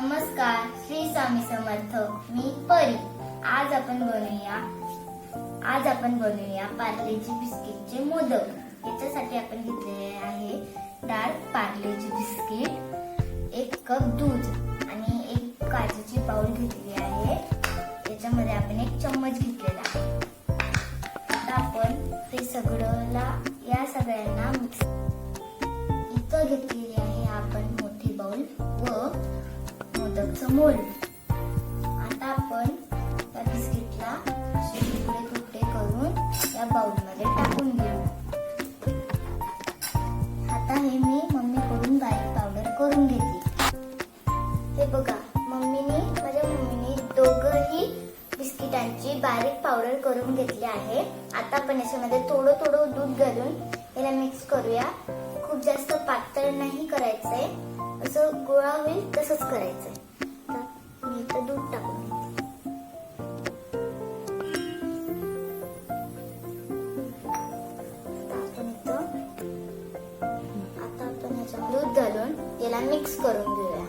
नमस्कार श्री स्वामी समर्थ मी परी. आज आपण बनवूया आज आपण बनवूया पार्लेजी बिस्किटचे मोदक. याच्यासाठी आपण घेतलेले आहे डार्क पार्लेजी बिस्किट एक कप दूध आणि एक काजूची पाऊल घेतली आहे. याच्यामध्ये आपण एक चम्मच घेतलेला आहे. आता आपण ते सगळंला या सगळ्यांना मिक्स इथं घेतलेली समोर आता आपण त्या बिस्किटला असे तुकडे तुकडे करून या बाउलमध्ये टाकून घेऊ. आता हे मी मम्मीकडून बारीक पावडर करून घेतली हे बघा मम्मीने माझ्या मम्मीने दोघंही बिस्किटांची बारीक पावडर करून घेतली आहे. आता आपण याच्यामध्ये थोडं थोडं दूध घालून याला मिक्स करूया. खूप जास्त पातळ नाही करायचंय. असं गोळा होईल तसंच करायचंय. याला मिक्स करून घेऊया.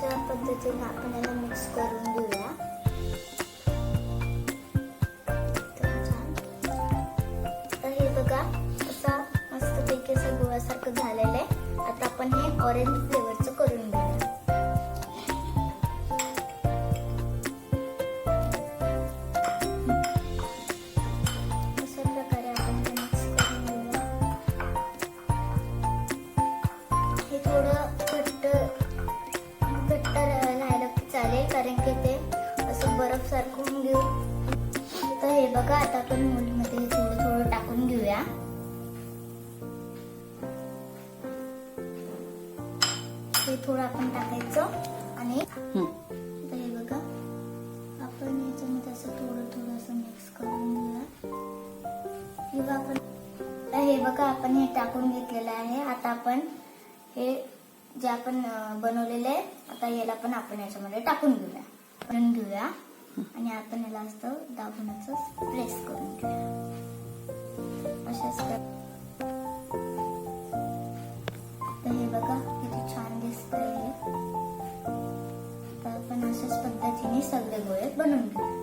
त्या पद्धतीने आपण याला मिक्स करून घेऊया. तर हे बघा असा मस्तपैकी असं गोळासारखं झालेलं आहे. आता आपण हे ऑरेंज फ्लेवरचं करून बघा आता आपण मोडमध्ये हे थोडं थोडं टाकून घेऊया. हे थोडं आपण टाकायचं आणि हे. बघा आपण याच्यामध्ये असं थोडं थोडं असं मिक्स करून घेऊया. किंवा आपण हे बघा आपण हे टाकून घेतलेलं आहे. आता आपण हे जे आपण बनवलेलं आहे आता याला पण आपण याच्यामध्ये टाकून घेऊया. घेऊया. आणि आपण याला असतं दाबून असं प्रेस करून घेऊया. अशाच तर हे बघा किती छान दिसतंय हे. तर आपण अशाच पद्धतीने सगळे गोळे बनवून घेऊ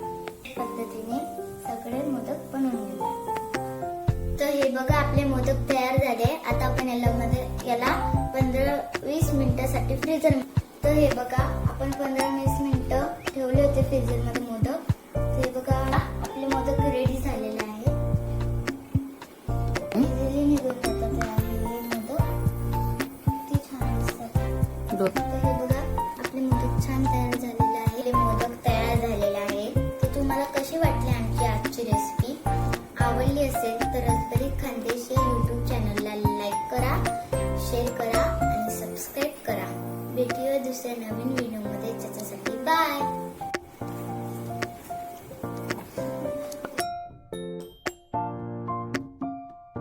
पद्धतीने सगळे मोदक बनवून घेऊ तर हे बघा आपले मोदक तयार झाले. आता आपण याला मध्ये याला पंधरा वीस मिनिटासाठी फ्रीजर तर हे बघा आपण पंधरा वीस मिनिटं ठेवले होते फ्रीजर दिसतात तर हे बघा आपले मोदक छान तयार झालेले आहे. हे मोदक तयार झालेले आहे. तर तुम्हाला कशी वाटली आमची आजची रेसिपी आवडली असेल तर रसबरी खानदेश या युट्यूब चॅनलला लाईक करा शेअर करा आणि सबस्क्राईब करा. भेटूया दुसऱ्या नवीन व्हिडिओमध्ये त्याच्यासाठी बाय